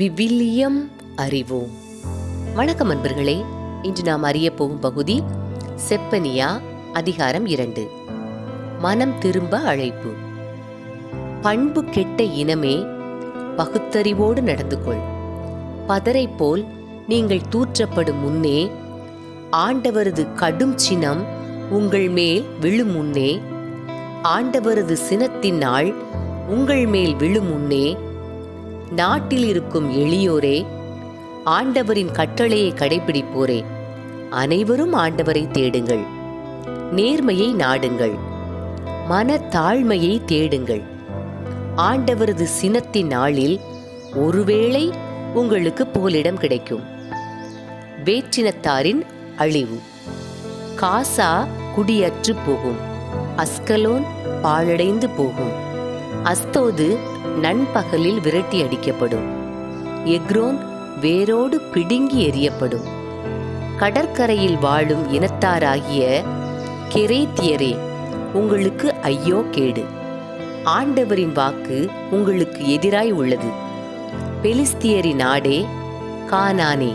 விவிலியம் அறிவோம். வணக்கம் அன்பர்களே இன்று நாம் அறிய போகும் பகுதி செப்பனியா அதிகாரம் இரண்டு. மனம் திரும்ப அழைப்பு. பண்பு கெட்ட இனமே பகுத்தறிவோடு நடந்து கொள் பதரை போல் நீங்கள் தூற்றப்படும் முன்னே ஆண்டவரது கடும் சினம் உங்கள் மேல் விழும் முன்னே ஆண்டவரது சினத்தின் நாள் உங்கள் மேல் விழும் முன்னே நாட்டில் இருக்கும் எளியோரே ஆண்டவரின் கட்டளையை கடைபிடிப்போரே. அனைவரும் ஆண்டவரை தேடுங்கள். நேர்மையை நாடுங்கள். மன தாழ்மையை தேடுங்கள். ஆண்டவரது சினத்தின் நாளில் ஒருவேளை உங்களுக்கு புகலிடம் கிடைக்கும். வேற்றினத்தாரின் அழிவு. காசா குடியற்று போகும். அஸ்கலோன் பாழடைந்து போகும். அஸ்தோது நண்பகலில் விரட்டி அடிக்கப்படும். எக்ரோன் வேரோடு பிடுங்கி எறியப்படும். கடற்கரையில் வாழும் இனத்தாராகிய கெரேத்தியரே உங்களுக்கு ஐயோ கேடு. ஆண்டவரின் வாக்கு உங்களுக்கு எதிராய் உள்ளது. பெலிஸ்தியரின் நாடே கானானே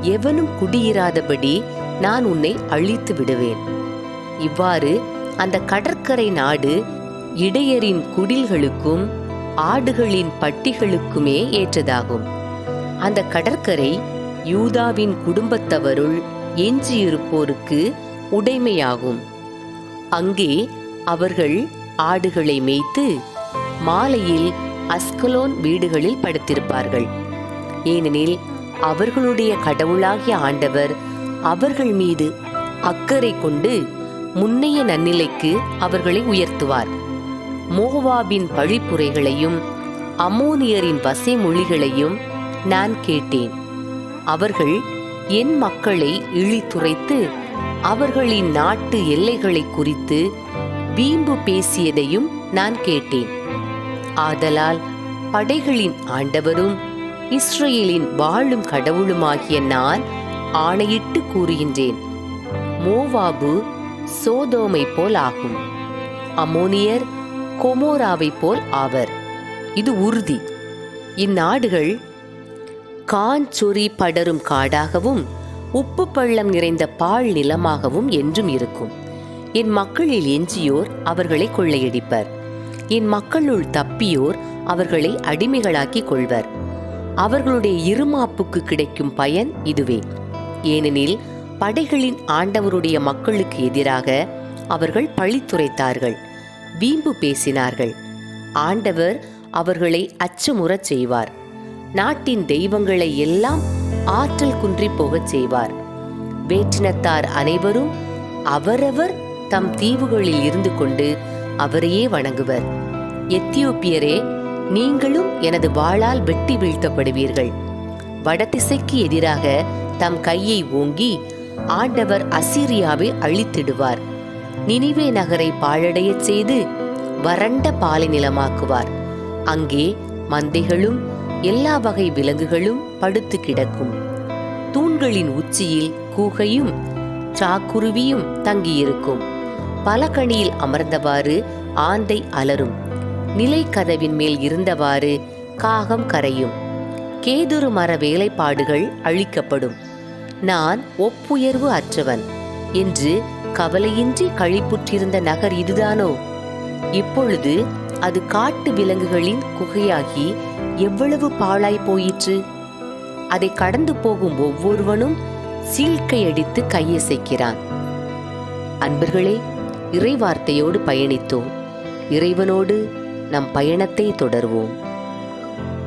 எவனும் குடியிராதபடி நான் உன்னை அழித்து விடுவேன். இவ்வாறு அந்த கடற்கரை நாடு இடையரின் குடில்களுக்கும் ஆடுகளின் பட்டிகளுக்குமே ஏற்றதாகும். அந்த கடற்கரை யூதாவின் குடும்பத்தவருள் எஞ்சியிருப்போருக்கு உடைமையாகும். அங்கே அவர்கள் ஆடுகளை மேய்த்து மாலையில் அஸ்கலோன் வீடுகளில் படுத்திருப்பார்கள். ஏனெனில் அவர்களுடைய கடவுளாகிய ஆண்டவர் அவர்கள் மீது அக்கறை கொண்டு முன்னைய நன்னிலைக்கு அவர்களை உயர்த்துவார். மோவாபின் பழிப்புரைகளையும் அமோனியரின் வசை மொழிகளையும் நான் கேட்டேன். அவர்கள் என் மக்களை இழித்துரைத்து அவர்களின் நாட்டு எல்லைகளை குறித்து வீம்பு பேசியதையும் நான் கேட்டேன். ஆதலால் படைகளின் ஆண்டவரும் இஸ்ரேலின் வாழும் கடவுளுமாகிய நான் ஆணையிட்டு கூறுகின்றேன். மோவாபு சோதோமை போல் ஆகும். அமோனியர் கொமோராவை போல் ஆவர். இது உறுதி. இந்நாடுகள் காஞ்சொறி படரும் காடாகவும் உப்பு பள்ளம் நிறைந்த பால் நிலமாகவும் என்றும் இருக்கும். என் மக்களில் எஞ்சியோர் அவர்களை கொள்ளையடிப்பர். என் மக்களுள் தப்பியோர் அவர்களை அடிமைகளாக்கிக் கொள்வர். அவர்களுடைய இருமாப்புக்கு கிடைக்கும் பயன் இதுவே. ஏனெனில் படைகளின் ஆண்டவருடைய மக்களுக்கு எதிராக அவர்கள் பழித்துரைத்தார்கள். வீம்பு பேசினார்கள். ஆண்டவர் அவர்களை அச்சமுறச் செய்வார். நாட்டின் தெய்வங்களை எல்லாம் ஆற்றல் குன்றி போகச் செய்வார். வேற்றினத்தார் அனைவரும் அவரவர் தம் தீவுகளில் இருந்து கொண்டு அவரையே வணங்குவர். எத்தியோப்பியரே நீங்களும் எனது வாளால் வெட்டி வீழ்த்தப்படுவீர்கள். வடதிசைக்கு எதிராக தம் கையை ஓங்கி ஆண்டவர் அசீரியாவை அழித்திடுவார். நினிவே நகரை பாழடையச் செய்து வறண்ட பாலை நிலமாக்குவார். அங்கே மந்தைகளும் எல்லா வகை விலங்குகளும் படுத்து கிடக்கும். தூண்களின் உச்சியில் கூகையும் சாக்குருவியும் தங்கியிருக்கும். பலகணியில் அமர்ந்தவாறு ஆந்தை அலரும். நிலைக்கதவின் மேல் இருந்தவாறு காகம் கரையும். கேதுரு மர வேலைப்பாடுகள் அழிக்கப்படும். நான் ஒப்புயர்வு அற்றவன் என்று கவலையின்றி கழிப்புற்றிருந்த நகர் இதுதானோ? இப்பொழுது அது காட்டு விலங்குகளின் குகையாகி எவ்வளவு பாழாய் போயிற்று? அதை கடந்து போகும் ஒவ்வொருவனும் சீழ்க்கையடித்து கையசைக்கிறான். அன்பர்களே இறைவார்த்தையோடு பயணித்தோம். இறைவனோடு நம் பயணத்தை தொடர்வோம்.